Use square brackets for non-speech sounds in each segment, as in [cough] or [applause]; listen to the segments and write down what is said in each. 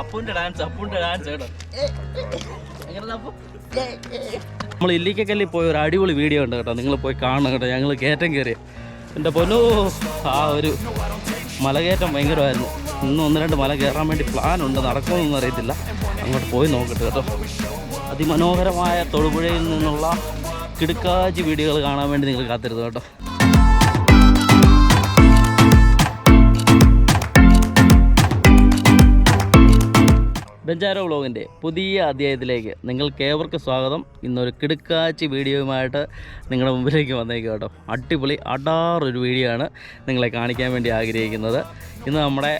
അപ്പുന്റെ dance dance കേട്ടോ. നമ്മൾ ഇല്ലിക്കക്കല്ലിൽ പോയ ഒരു അടിപൊളി വീഡിയോ ഉണ്ട് കേട്ടോ. നിങ്ങൾ പോയി കാണണം കേട്ടോ. ഞങ്ങൾ കയറ്റം കയറി. എന്റെ പൊന്നു ആ ഒരു മലകയറ്റം ഭയങ്കരമായിരുന്നു. ഇന്ന് ഒന്ന് രണ്ട് മല കയറാൻ വേണ്ടി പ്ലാൻ ഉണ്ട്. നടക്കുമെന്നൊന്നും അറിയത്തില്ല. അങ്ങോട്ട് പോയി നോക്കട്ടെ കേട്ടോ. അതിമനോഹരമായ തൊടുപുഴയിൽ നിന്നുള്ള കിടുക്കാച്ചി വീഡിയോകൾ കാണാൻ വേണ്ടി നിങ്ങൾ കാത്തിരുന്നു കേട്ടോ. ബെഞ്ചാരോ വ്ളോഗിന്റെ പുതിയ അധ്യായത്തിലേക്ക് നിങ്ങൾക്ക് ഏവർക്ക് സ്വാഗതം. ഇന്നൊരു കിടുക്കാച്ചി വീഡിയോയുമായിട്ട് നിങ്ങളുടെ മുമ്പിലേക്ക് വന്നേക്കും കേട്ടോ. അടിപൊളി അടാറൊരു വീഡിയോ ആണ് നിങ്ങളെ കാണിക്കാൻ വേണ്ടി ആഗ്രഹിക്കുന്നത്. ഇന്ന് നമ്മുടെ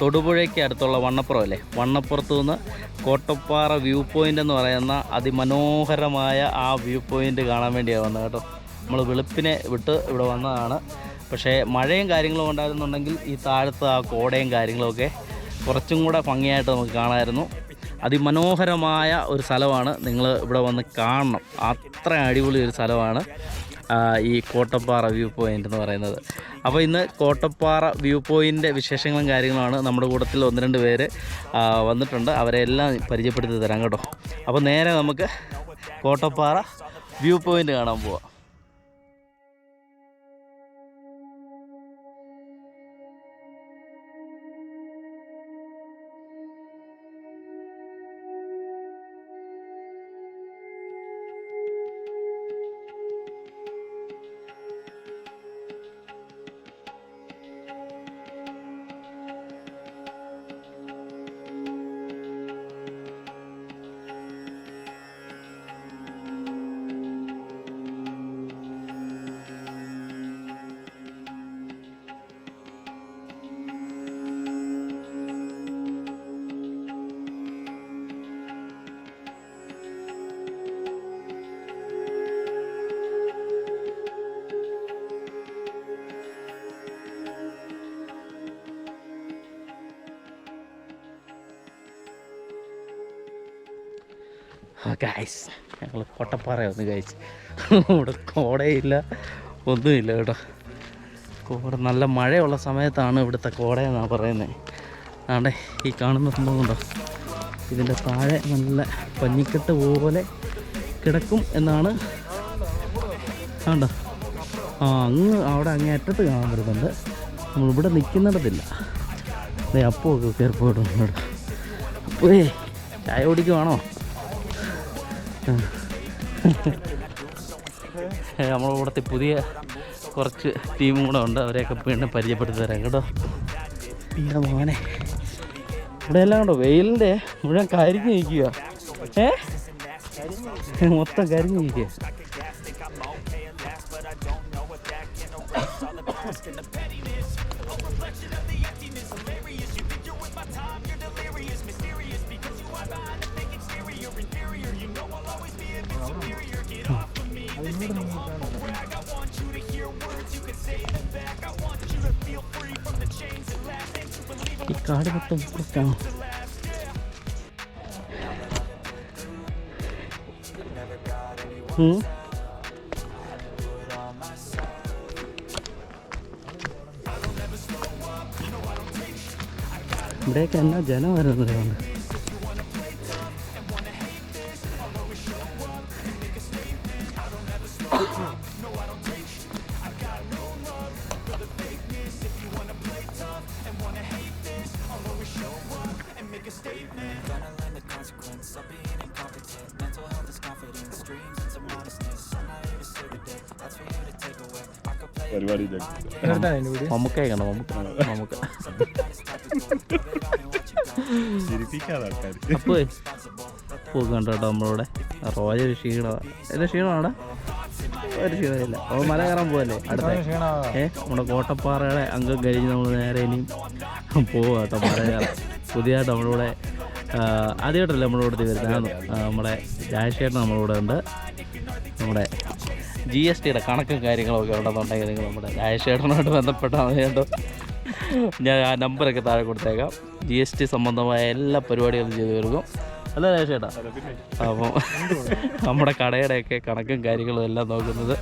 തൊടുപുഴയ്ക്ക് അടുത്തുള്ള വണ്ണപ്പുറം അല്ലേ? വണ്ണപ്പുറത്തു നിന്ന് കോട്ടപ്പാറ വ്യൂ പോയിന്റ് എന്ന് പറയുന്ന അതിമനോഹരമായ ആ വ്യൂ പോയിന്റ് കാണാൻ വേണ്ടിയാണ് വന്നത് കേട്ടോ. നമ്മൾ വെളുപ്പിനെ വിട്ട് ഇവിടെ വന്നതാണ്. പക്ഷേ മഴയും കാര്യങ്ങളും ഉണ്ടായിരുന്നുണ്ടെങ്കിൽ ഈ താഴത്ത് ആ കോടയും കാര്യങ്ങളൊക്കെ കുറച്ചും കൂടെ ഭംഗിയായിട്ട് നമുക്ക് കാണാമായിരുന്നു അതിമനോഹരമായ ഒരു സ്ഥലമാണ് നിങ്ങൾ ഇവിടെ വന്ന് കാണണം. അത്ര അടിപൊളി ഒരു സ്ഥലമാണ് ഈ കോട്ടപ്പാറ വ്യൂ പോയിന്റ് എന്ന് പറയുന്നത്. അപ്പോൾ ഇന്ന് കോട്ടപ്പാറ വ്യൂ പോയിന്റ് വിശേഷങ്ങളും കാര്യങ്ങളുമാണ് നമ്മുടെ കൂട്ടത്തിൽ ഒന്ന് രണ്ട് പേര് വന്നിട്ടുണ്ട്. അവരെ എല്ലാം പരിചയപ്പെടുത്തി തരാം കേട്ടോ. അപ്പോൾ നേരെ നമുക്ക് കോട്ടപ്പാറ വ്യൂ പോയിന്റ് കാണാൻ പോവാം. ഗൈസ് ഞങ്ങൾ കോട്ടപ്പാറ ഒന്ന് കഴിച്ച് ഇവിടെ കോടയില്ല ഒന്നുമില്ല കേട്ടോ. കോട നല്ല മഴയുള്ള സമയത്താണ് ഇവിടുത്തെ കോടയെന്നാണ് പറയുന്നത് ആണ്ടെ ഈ കാണുന്ന സംഭവം ഉണ്ടോ? ഇതിന്റെ താഴെ നല്ല പഞ്ഞിക്കെട്ട് പോലെ കിടക്കും എന്നാണ് ആണ്ടോ ആ അങ്ങ് അവിടെ അങ്ങേ അറ്റത്ത് കാണാൻ പറ്റുന്നുണ്ട്. നമ്മളിവിടെ നിൽക്കുന്നിടത്തില്ല. അതെ അപ്പോൾ ഒക്കെ കയറി പോയിട്ടുണ്ട് അപ്പേ ചായ കുടിക്കുവാണോ? [laughs] നമ്മുടെ കൂടത്തിൽ പുതിയ കുറച്ച് ടീമും കൂടെ ഉണ്ട്. അവരെയൊക്കെ വീണ്ടും പരിചയപ്പെടുത്തി തരാം കേട്ടോ. പിന്നെ മോനെ. ഇവിടെ എല്ലാം കണ്ടോ വെയിലിന്റെ മുഴുവൻ കരിഞ്ഞ് നിൽക്കുക. ഏ? മൊത്തം കരിഞ്ഞ് നിൽക്കുക ഈ കാട് മൊത്തം പ്രശ്നമാണ് ഉം. ഇവിടെയൊക്കെ വരുന്നതാണ് മമ്മൂക്ക. മമ്മൂക്ക. ചിരിപ്പിക്കാതെ ആൾക്കാർ കണ്ടോ നമ്മളിവിടെ? റോയ ഒരു ക്ഷീണമാണ്? ഒരു ക്ഷീണമില്ല. അപ്പോൾ മല കയറാൻ പോവല്ലേ അടുത്ത? ഏ നമ്മുടെ കോട്ടപ്പാറയുടെ അംഗം കഴിഞ്ഞ് നമ്മൾ നേരെ ഇനിയും പോവുക കേട്ടോ മല കയറാൻ. പുതിയതായിട്ട് നമ്മളിവിടെ ആദ്യമായിട്ടല്ലേ നമ്മുടെ കൂടെ വരുന്നത് നമ്മുടെ രാജശേഖരൻ നമ്മളിവിടെ ഉണ്ട്. നമ്മുടെ ജി എസ് ടിയുടെ കണക്കും കാര്യങ്ങളൊക്കെ ഉണ്ടെന്നുണ്ടെങ്കിൽ നിങ്ങൾ നമ്മുടെ രാജശേഖരനോട് ബന്ധപ്പെട്ടാൽ മതി കേട്ടോ. ഞാൻ ആ നമ്പറൊക്കെ താഴെ കൊടുത്തേക്കാം. ജി എസ് ടി സംബന്ധമായ എല്ലാ പരിപാടികളും ചെയ്തു തീർക്കും. അല്ല രാജേട്ടാ അപ്പം നമ്മുടെ കടയുടെയൊക്കെ കണക്കും കാര്യങ്ങളും എല്ലാം നോക്കുന്നത്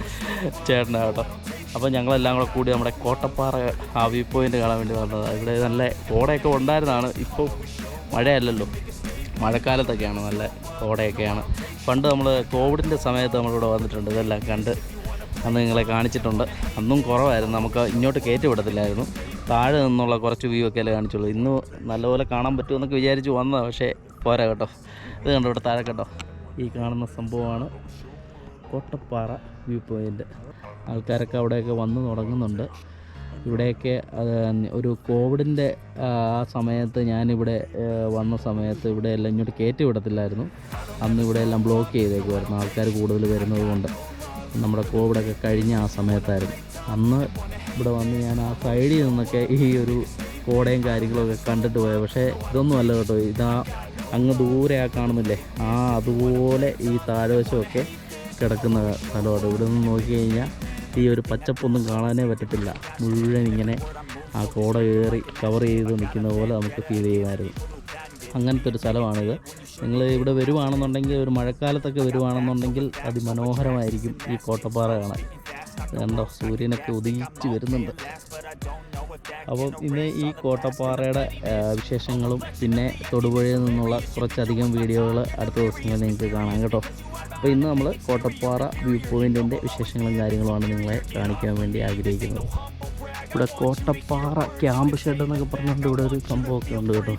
ചേട്ടനാണ് കേട്ടോ. അപ്പോൾ ഞങ്ങളെല്ലാം കൂടെ കൂടി നമ്മുടെ കോട്ടപ്പാറ ആ വ്യൂ പോയിന്റ് കാണാൻ വേണ്ടി വന്നത്. ഇവിടെ നല്ല കോടയൊക്കെ ഉണ്ടായിരുന്നതാണ്. ഇപ്പോൾ മഴയല്ലല്ലോ. മഴക്കാലത്തൊക്കെയാണ് നല്ല കോടയൊക്കെയാണ്. പണ്ട് നമ്മൾ കോവിഡിന്റെ സമയത്ത് നമ്മളിവിടെ വന്നിട്ടുണ്ട് ഇതെല്ലാം കണ്ട് അന്ന് നിങ്ങളെ കാണിച്ചിട്ടുണ്ട്. അന്നും കുറവായിരുന്നു നമുക്ക് ഇങ്ങോട്ട് കയറ്റി വിടത്തില്ലായിരുന്നു താഴെ നിന്നുള്ള കുറച്ച് വ്യൂ ഒക്കെ അല്ലേ കാണിച്ചുള്ളൂ. ഇന്ന് നല്ലപോലെ കാണാൻ പറ്റുമെന്നൊക്കെ വിചാരിച്ച് വന്നതാണ് പക്ഷേ പോരാ കേട്ടോ. ഇത് കണ്ടോ ഇവിടെ താഴെ കേട്ടോ ഈ കാണുന്ന സംഭവമാണ് കോട്ടപ്പാറ വ്യൂ പോയിന്റ് ആൾക്കാരൊക്കെ അവിടെയൊക്കെ വന്ന് തുടങ്ങുന്നുണ്ട്. ഇവിടെയൊക്കെ ഒരു കോവിഡിന്റെ ആ സമയത്ത് ഞാനിവിടെ വന്ന സമയത്ത് ഇവിടെ എല്ലാം ഇങ്ങോട്ട് കയറ്റി വിടത്തില്ലായിരുന്നു. അന്ന് ഇവിടെ എല്ലാം ബ്ലോക്ക് ചെയ്തേക്കുമായിരുന്നു ആൾക്കാർ കൂടുതൽ വരുന്നത് കൊണ്ട്. നമ്മുടെ കോവിഡൊക്കെ കഴിഞ്ഞ ആ സമയത്തായിരുന്നു. അന്ന് ഇവിടെ വന്ന് ഞാൻ ആ സൈഡിൽ നിന്നൊക്കെ ഈ ഒരു കോടയും കാര്യങ്ങളൊക്കെ കണ്ടിട്ട് പോയത് പക്ഷേ ഇതൊന്നും അല്ല കേട്ടോ ഇതാ അങ്ങ് ദൂരെ ആ കാണുന്നില്ലേ ആ അതുപോലെ ഈ താഴ്വശമൊക്കെ കിടക്കുന്ന സ്ഥലമാണ് ഇവിടെ നിന്ന് നോക്കി കഴിഞ്ഞാൽ ഈ ഒരു പച്ചപ്പൊന്നും കാണാനേ പറ്റത്തില്ല. മുഴുവൻ ഇങ്ങനെ ആ കോട കയറി കവർ ചെയ്ത് നിൽക്കുന്ന പോലെ നമുക്ക് ഫീൽ ചെയ്യുമായിരുന്നു. അങ്ങനത്തെ ഒരു സ്ഥലമാണിത്. നിങ്ങൾ ഇവിടെ വരുവാണെന്നുണ്ടെങ്കിൽ ഒരു മഴക്കാലത്തൊക്കെ വരുവാണെന്നുണ്ടെങ്കിൽ അതിമനോഹരമായിരിക്കും ഈ കോട്ടപ്പാറ കാണാൻ. എന്തോ സൂര്യനൊക്കെ ഉദിച്ച് വരുന്നുണ്ട്. അപ്പം ഇന്ന് ഈ കോട്ടപ്പാറയുടെ വിശേഷങ്ങളും പിന്നെ തൊടുപുഴയിൽ നിന്നുള്ള കുറച്ചധികം വീഡിയോകൾ അടുത്ത ദിവസങ്ങളിൽ നിങ്ങൾക്ക് കാണാം കേട്ടോ. അപ്പോൾ ഇന്ന് നമ്മൾ കോട്ടപ്പാറ വ്യൂ പോയിന്റിന്റെ വിശേഷങ്ങളും കാര്യങ്ങളുമാണ് നിങ്ങളെ കാണിക്കാൻ വേണ്ടി ആഗ്രഹിക്കുന്നത്. ഇവിടെ കോട്ടപ്പാറ ക്യാമ്പ് ഷെഡ് എന്നൊക്കെ പറഞ്ഞുകൊണ്ട് ഇവിടെ ഒരു സംഭവമൊക്കെ ഉണ്ട് കേട്ടോ.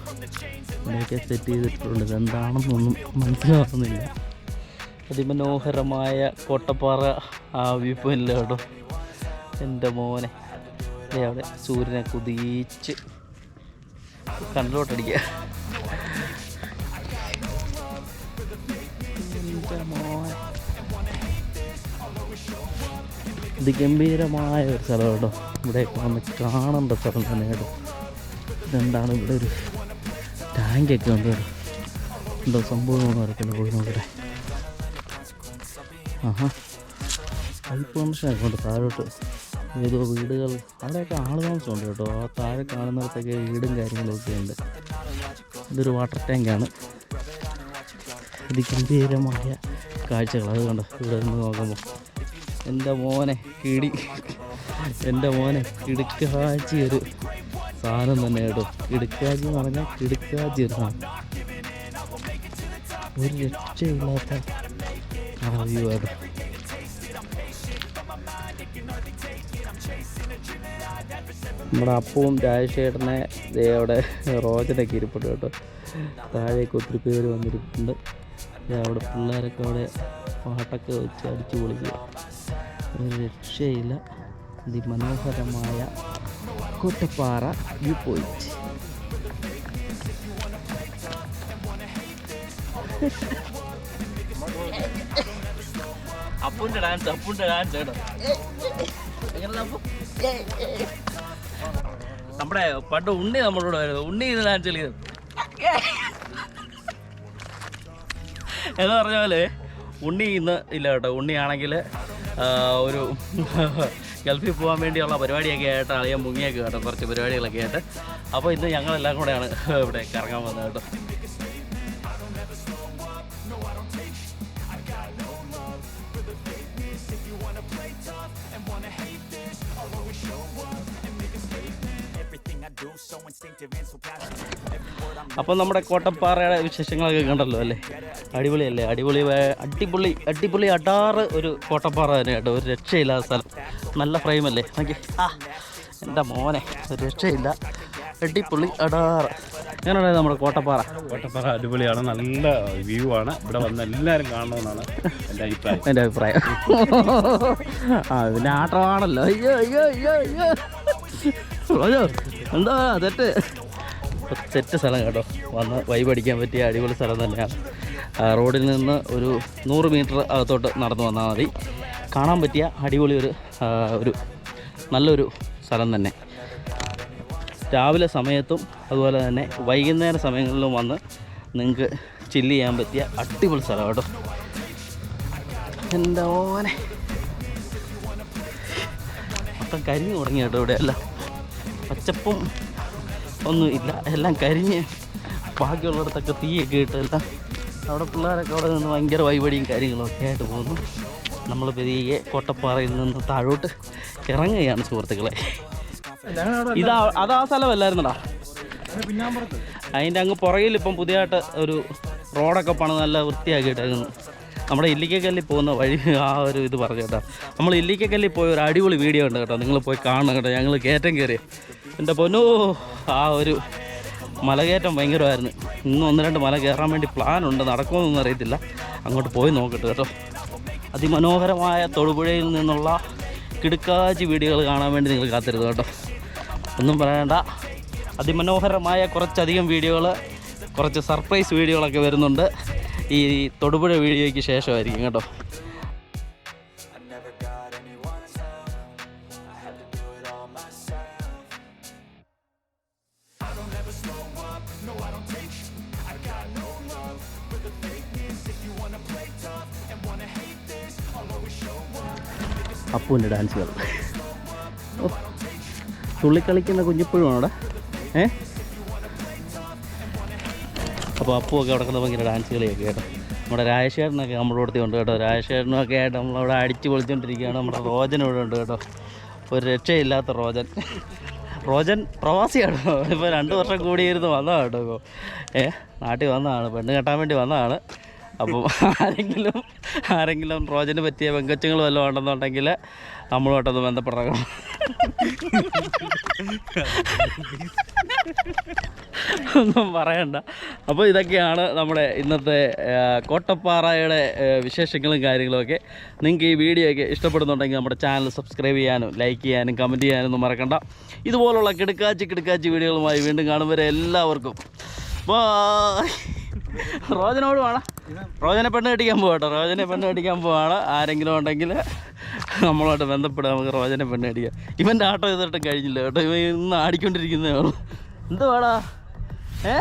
ഇവിടെയൊക്കെ സെറ്റ് ചെയ്തിട്ടുണ്ട്. ഇതെന്താണെന്നൊന്നും മനസ്സിലാവുന്നില്ല. അതിമനോഹരമായ കോട്ടപ്പാറ ആ വ്യൂ പോയിന്റിലെ കേട്ടോ. എന്റെ മോനെ. അവിടെ സൂര്യനെ കുതിച്ച് കണ്ടിലോട്ടടിക്കുക അതിഗംഭീരമായ ഒരു സ്ഥലം കേട്ടോ. ഇവിടെ വന്ന് കാണേണ്ട സ്ഥലം തന്നെ കേട്ടോ. ഇതെന്താണ് ഇവിടെ ഒരു ടാങ്കൊക്കെ ഉണ്ട് കേട്ടോ. എന്തോ സംഭവം വരക്കുന്നു പോയി നോക്കട്ടെ. ആഹാ. പൈപ്പ് കൊണ്ട് താഴോട്ട്. ഏതോ വീടുകൾ. അവിടെയൊക്കെ ആൾ താമസമുണ്ട് കേട്ടോ. ആ താഴെ കാണുന്നിടത്തൊക്കെ വീടും കാര്യങ്ങളൊക്കെ ഉണ്ട്. ഇതൊരു വാട്ടർ ടാങ്കാണ് ഇത് ഗംഭീരമായ കാഴ്ചകൾ അതുകൊണ്ട് കണ്ടോ. ഇവിടെ നിന്ന് നോക്കുമ്പോൾ എന്റെ മോനെ കിടി. എന്റെ മോനെ കിടുക്കാച്ചി ഒരു സാധനം തന്നെ കേട്ടോ. കിടുക്കാച്ചി എന്ന് പറഞ്ഞാൽ കിടുക്കാച്ചി ഒരു സാധനം. ഒരു രക്ഷയില്ലാത്ത ആ നമ്മുടെ അപ്പവും രാജശേഖരനെ അവിടെ റോജനൊക്കെ ഇരിപ്പുണ്ട് കേട്ടോ. താഴേക്ക് ഒത്തിരി പേര് വന്നിരിപ്പുണ്ട്. അവിടെ പിള്ളേരൊക്കെ അവിടെ പാട്ടൊക്കെ വെച്ച് അടിച്ചു പൊളിക്കുക. ഒരു രക്ഷയില്ല. അതിമനോഹരമായ കോട്ടപ്പാറ വ്യൂ പോയിന്റ്. നമ്മുടെ പണ്ട് ഉണ്ണി നമ്മളോട് വരുന്നത് ഉണ്ണി ഇത് ഡാൻസ് കളിക്കുന്നത്. എന്ന് പറഞ്ഞ പോലെ ഉണ്ണി ഇന്ന് ഇല്ല കേട്ടോ. ഉണ്ണിയാണെങ്കിൽ ഒരു [laughs] ഗൾഫിൽ പോകാൻ വേണ്ടിയുള്ള പരിപാടിയൊക്കെ ആയിട്ട് അളിയൻ മുങ്ങിയൊക്കെ കേട്ടോ കുറച്ച് പരിപാടികളൊക്കെ ആയിട്ട്. അപ്പോൾ ഇന്ന് ഞങ്ങളെല്ലാം കൂടെയാണ് [laughs] ഇവിടെ കറങ്ങാൻ വന്നത് കേട്ടോ. അപ്പോൾ നമ്മുടെ കോട്ടപ്പാറയുടെ വിശേഷങ്ങളൊക്കെ കണ്ടല്ലോ അല്ലേ? അടിപൊളിയല്ലേ? അടിപൊളി അടിപൊളി അടിപൊളി അടാറ് ഒരു കോട്ടപ്പാറ തന്നെ കേട്ടോ. ഒരു രക്ഷയില്ലാത്ത സ്ഥലം. നല്ല ഫ്രെയിമല്ലേ നോക്കി ആ എന്റെ മോനെ? ഒരു രക്ഷയില്ല. അടിപൊളി അടാറ്. അങ്ങനെയാണ് നമ്മുടെ കോട്ടപ്പാറ? കോട്ടപ്പാറ അടിപൊളിയാണ്. നല്ല വ്യൂ ആണ്. ഇവിടെ വന്ന് എല്ലാവരും കാണണമെന്നാണ് എന്റെ അഭിപ്രായം. എന്റെ അഭിപ്രായം. ആ പിന്നെ ആട്ടമാണല്ലോ. അയ്യോ അയ്യോ അയ്യോ അയ്യോ. അയ്യോ എന്താ? തെറ്റ്. തെറ്റ് സ്ഥലം കേട്ടോ. വന്ന് വൈബ് അടിക്കാൻ പറ്റിയ അടിപൊളി സ്ഥലം തന്നെയാണ് റോഡിൽ നിന്ന് ഒരു നൂറ് മീറ്റർ അകത്തോട്ട് നടന്നു വന്നാൽ മതി. കാണാൻ പറ്റിയ അടിപൊളി ഒരു ഒരു നല്ലൊരു സ്ഥലം തന്നെ. രാവിലെ സമയത്തും അതുപോലെ തന്നെ വൈകുന്നേര സമയങ്ങളിലും വന്ന് നിങ്ങൾക്ക് ചില്ല് ചെയ്യാൻ പറ്റിയ അടിപൊളി സ്ഥലം കേട്ടോ. എന്റെ ഓനെ മൊത്തം കരിഞ്ഞു തുടങ്ങി കേട്ടോ ഇവിടെയല്ല. പച്ചപ്പും ഒന്നും ഇല്ല എല്ലാം കരിഞ്ഞ് ബാക്കിയുള്ളിടത്തൊക്കെ തീയൊക്കെ ഇട്ട് എല്ലാം അവിടെ പിള്ളേരൊക്കെ അവിടെ നിന്ന് ഭയങ്കര വൈപടിയും കാര്യങ്ങളൊക്കെ ആയിട്ട് പോകുന്നു. നമ്മൾ പെരിയെ കോട്ടപ്പാറയിൽ നിന്ന് താഴോട്ട് ഇറങ്ങുകയാണ് സുഹൃത്തുക്കളെ. ഇതാ അതാ സ്ഥലമല്ലായിരുന്നടാ. അതിന്റെ അങ്ങ് പുറകിൽ ഇപ്പം പുതിയതായിട്ട് ഒരു റോഡൊക്കെ പണ നല്ല വൃത്തിയാക്കിയിട്ടേക്കുന്നു. നമ്മുടെ ഇല്ലിക്കക്കല്ലിൽ പോകുന്ന വഴി ആ ഒരു ഇത് പറഞ്ഞു കേട്ടോ. നമ്മൾ ഇല്ലിക്കക്കല്ലിൽ പോയ ഒരു അടിപൊളി വീഡിയോ ഉണ്ട് കേട്ടോ. നിങ്ങൾ പോയി കാണണം കേട്ടോ. ഞങ്ങൾ കയറ്റം കയറി. എന്റെ പൊന്നോ ആ ഒരു മലകയറ്റം ഭയങ്കരമായിരുന്നു. ഇന്ന് ഒന്ന് രണ്ട് മല കയറാൻ വേണ്ടി പ്ലാൻ ഉണ്ട് നടക്കുമെന്നൊന്നും അറിയത്തില്ല. അങ്ങോട്ട് പോയി നോക്കട്ടെ കേട്ടോ. അതിമനോഹരമായ തൊടുപുഴയിൽ നിന്നുള്ള കിടുക്കാച്ചി വീഡിയോകൾ കാണാൻ വേണ്ടി നിങ്ങൾ കാത്തിരുന്നു കേട്ടോ. ഒന്നും പറയണ്ട. അതിമനോഹരമായ കുറച്ചധികം വീഡിയോകൾ കുറച്ച് സർപ്രൈസ് വീഡിയോകളൊക്കെ വരുന്നുണ്ട്. ഈ തൊടുപുഴ വീഡിയോയ്ക്ക് ശേഷമായിരിക്കും കേട്ടോ. അപ്പുവിന്റെ ഡാൻസുകൾ. തുള്ളിക്കളിക്കുന്ന കുഞ്ഞിപ്പോഴും അവിടെ? ഏ? അപ്പോൾ അപ്പുവൊക്കെ അവിടെ ഭയങ്കര ഡാൻസ് കളിയൊക്കെ കേട്ടോ നമ്മുടെ രാജശേഖരനൊക്കെ നമ്മുടെ അടുത്ത് ഉണ്ട് കേട്ടോ. രാജശേഖരനൊക്കെ ആയിട്ട് നമ്മളവിടെ അടിച്ച് പൊളിച്ചുകൊണ്ടിരിക്കുകയാണ് നമ്മുടെ റോജൻ ഇവിടെ ഉണ്ട് കേട്ടോ. ഒരു രക്ഷയില്ലാത്ത റോജൻ. റോജൻ പ്രവാസിയാണ്. ഇപ്പോൾ രണ്ട് വർഷം കൂടിയിരുന്ന് വന്നതാണ് കേട്ടോ. ഏ നാട്ടിൽ വന്നതാണ്. പെണ്ണ് കെട്ടാൻ വേണ്ടി വന്നതാണ്. അപ്പം ആരെങ്കിലും ആരെങ്കിലും റോജന് പറ്റിയ വെങ്കച്ചങ്ങൾ വല്ലതും ഉണ്ടെന്നുണ്ടെങ്കിൽ നമ്മളുമായിട്ടൊന്ന് ബന്ധപ്പെടണം. ഒന്നും പറയണ്ട. അപ്പോൾ ഇതൊക്കെയാണ് നമ്മുടെ ഇന്നത്തെ കോട്ടപ്പാറയുടെ വിശേഷങ്ങളും കാര്യങ്ങളുമൊക്കെ നിങ്ങൾക്ക് ഈ വീഡിയോ ഒക്കെ ഇഷ്ടപ്പെടുന്നുണ്ടെങ്കിൽ നമ്മുടെ ചാനൽ സബ്സ്ക്രൈബ് ചെയ്യാനും ലൈക്ക് ചെയ്യാനും കമന്റ് ചെയ്യാനും ഒന്നും മറക്കണ്ട. ഇതുപോലുള്ള കിടക്കാച്ചി കിടക്കാച്ചി വീഡിയോകളുമായി വീണ്ടും കാണും വരെ എല്ലാവർക്കും. റോജനോട് വേണം. റോജനെ പെണ്ണ് കെട്ടിക്കാൻ പോകട്ടോ റോജനെ പെണ്ണ് കെട്ടിക്കാൻ പോവാണ്. ആരെങ്കിലും ഉണ്ടെങ്കിൽ നമ്മളോട്ട് ബന്ധപ്പെടുക നമുക്ക് റോജനെ പെണ്ണ് കെട്ടിക്കാം. ഇവന്റെ ആട്ടോ ചെയ്തിട്ടും കഴിഞ്ഞില്ല കേട്ടോ. ഇവ ഇന്ന് ആടിക്കൊണ്ടിരിക്കുന്നേ ഉള്ളൂ. എന്തുവാടാ? ഏ?